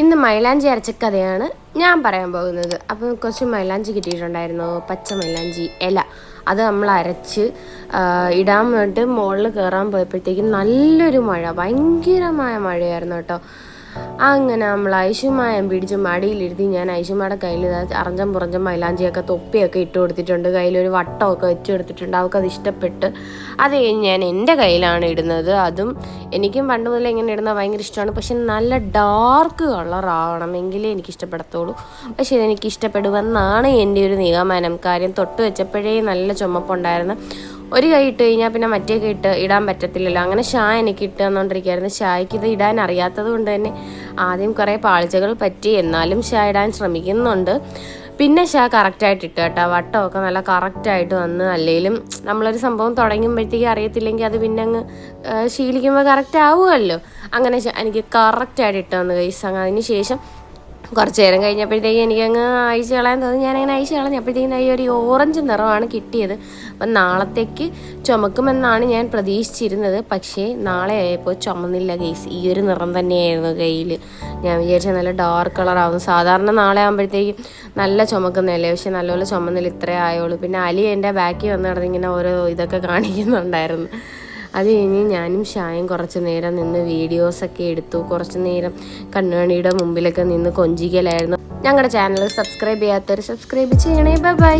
ഇന്ന് മൈലാഞ്ചി അരച്ച കഥയാണ് ഞാൻ പറയാൻ പോകുന്നത്. അപ്പോൾ കുറച്ച് മൈലാഞ്ചി കിട്ടിയിട്ടുണ്ടായിരുന്നു. പച്ച മൈലാഞ്ചി ഇല. അത് നമ്മൾ അരച്ച് ഇടാൻ വേണ്ടി മുകളിൽ കയറാൻ പോയപ്പോഴത്തേക്കും നല്ലൊരു മഴ ഭയങ്കരമായ മഴയായിരുന്നു കേട്ടോ. അങ്ങനെ നമ്മൾ ഐശുമായം പിടിച്ച് മടിയിലിരുത്തി ഞാൻ ഐശുമായുടെ കയ്യിൽ അറഞ്ചം പുറഞ്ചം മൈലാഞ്ചിയൊക്കെ തൊപ്പിയൊക്കെ ഇട്ട് കൊടുത്തിട്ടുണ്ട്. കയ്യിലൊരു വട്ടമൊക്കെ വെച്ച് കൊടുത്തിട്ടുണ്ട്. അത് ഇഷ്ടപ്പെട്ട് അത് കഴിഞ്ഞ് ഞാൻ എന്റെ കയ്യിലാണ് ഇടുന്നത്. അതും എനിക്കും പണ്ട് മുതലേ ഇങ്ങനെ ഇടുന്നത് ഭയങ്കര ഇഷ്ടമാണ്. പക്ഷെ നല്ല ഡാർക്ക് കളറാവണമെങ്കിലേ എനിക്ക് ഇഷ്ടപ്പെടത്തുള്ളൂ. പക്ഷെ ഇതെനിക്ക് ഇഷ്ടപ്പെടുമെന്നാണ് എന്റെ ഒരു നിഗമനം. കാര്യം തൊട്ട് വെച്ചപ്പോഴേ നല്ല ചുമപ്പുണ്ടായിരുന്നു. ഒരു കൈ ഇട്ട് കഴിഞ്ഞാൽ പിന്നെ മറ്റേ കൈ ഇട്ട് ഇടാൻ പറ്റത്തില്ലല്ലോ. അങ്ങനെ ഷാ എനിക്ക് ഇട്ട് തന്നുകൊണ്ടിരിക്കുകയായിരുന്നു ഷായ്ക്ക് ഇത് ഇടാൻ അറിയാത്തത് കൊണ്ട് തന്നെ ആദ്യം കുറേ പാളിച്ചകൾ പറ്റി എന്നാലും ഷാ ഇടാൻ ശ്രമിക്കുന്നുണ്ട്. പിന്നെ ഷാ കറക്റ്റായിട്ട് ഇട്ട് കേട്ടോ. വട്ടമൊക്കെ നല്ല കറക്റ്റായിട്ട് വന്ന് അല്ലെങ്കിലും നമ്മളൊരു സംഭവം തുടങ്ങുമ്പോഴത്തേക്ക് അറിയത്തില്ലെങ്കിൽ അത് പിന്നെ അങ്ങ് ശീലിക്കുമ്പോൾ കറക്റ്റ് ആവുമല്ലോ. അങ്ങനെ എനിക്ക് കറക്റ്റായിട്ട് ഇട്ട് തന്നു കൈസ് അതിന് ശേഷം കുറച്ച് നേരം കഴിഞ്ഞപ്പോഴത്തേക്കും എനിക്കങ്ങ് അയച്ചു കളയാൻ തോന്നി. ഞാനങ്ങനെ അയച്ചു കളഞ്ഞപ്പോഴത്തേക്കും ഈ ഒരു ഓറഞ്ച് നിറമാണ് കിട്ടിയത്. അപ്പം നാളത്തേക്ക് ചുമക്കുമെന്നാണ് ഞാൻ പ്രതീക്ഷിച്ചിരുന്നത്. പക്ഷേ നാളെ ആയപ്പോൾ ചുമന്നില്ല ഗെയ്സ് ഈ ഒരു നിറം തന്നെയായിരുന്നു കയ്യിൽ ഞാൻ വിചാരിച്ച നല്ല ഡാർക്ക് കളറാവും സാധാരണ നാളെ ആകുമ്പോഴത്തേക്കും നല്ല ചുമക്കുന്നതല്ലേ? പക്ഷെ നല്ലപോലെ ചുമന്നില്ല. ഇത്രേ ആയുള്ളൂ. പിന്നെ അലി എന്റെ ബാക്കിൽ വന്ന് കിടന്നിങ്ങനെ ഓരോ ഇതൊക്കെ കാണിക്കുന്നുണ്ടായിരുന്നു. അത് കഴിഞ്ഞ് ഞാനും ഷായും കുറച്ച് നേരം നിന്ന് വീഡിയോസൊക്കെ എടുത്തു. കുറച്ച് നേരം കണ്ണുകണിയുടെ മുമ്പിലൊക്കെ നിന്ന് കൊഞ്ചിക്കലായിരുന്നു. ഞങ്ങളുടെ ചാനൽ സബ്സ്ക്രൈബ് ചെയ്യാത്തവർ സബ്സ്ക്രൈബ് ചെയ്യണേ. ബൈ